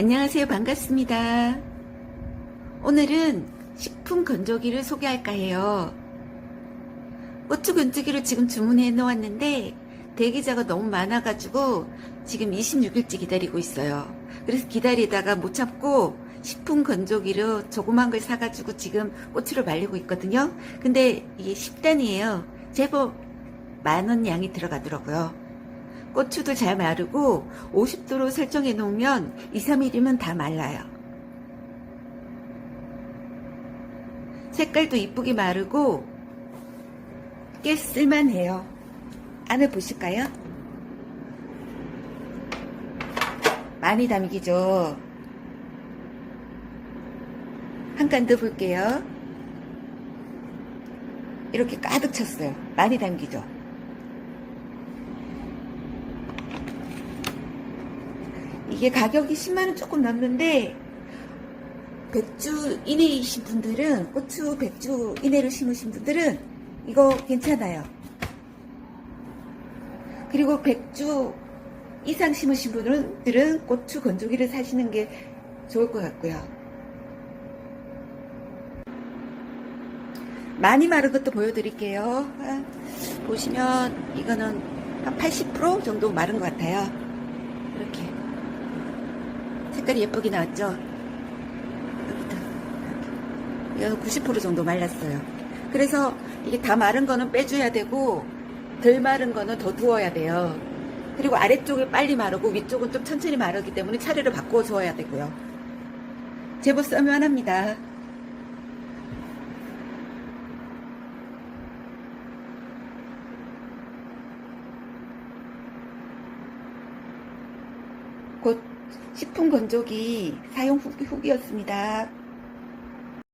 안녕하세요. 반갑습니다. 오늘은 식품 건조기를 소개할까 해요. 고추 건조기를 지금 주문해 놓았는데 대기자가 너무 많아가지고 지금 26일째 기다리고 있어요. 그래서 기다리다가 못 참고 식품 건조기로 조그만 걸 사가지고 지금 고추를 말리고 있거든요. 근데 이게 10단이에요. 제법 많은 양이 들어가더라고요. 고추도 잘 마르고 50도로 설정해 놓으면 2, 3일이면 다 말라요. 색깔도 이쁘게 마르고 꽤 쓸만해요. 안을 보실까요? 많이 담기죠. 한 칸 더 볼게요. 이렇게 가득 찼어요. 많이 담기죠. 이게 가격이 10만원 조금 넘는데, 백주 이내이신 분들은, 고추 백주 이내로 심으신 분들은, 이거 괜찮아요. 그리고 백주 이상 심으신 분들은 고추 건조기를 사시는 게 좋을 것 같고요. 많이 마른 것도 보여드릴게요. 아, 보시면 이거는 한 80% 정도 마른 것 같아요. 이렇게. 색깔이 예쁘게 나왔죠? 여기다. 이거 90% 정도 말랐어요. 그래서 이게 다 마른 거는 빼줘야 되고, 덜 마른 거는 더 두어야 돼요. 그리고 아래쪽이 빨리 마르고 위쪽은 좀 천천히 마르기 때문에 차례를 바꿔 줘야 되고요. 제법 쓸만합니다. 곧 식품 건조기 사용 후기, 후기였습니다.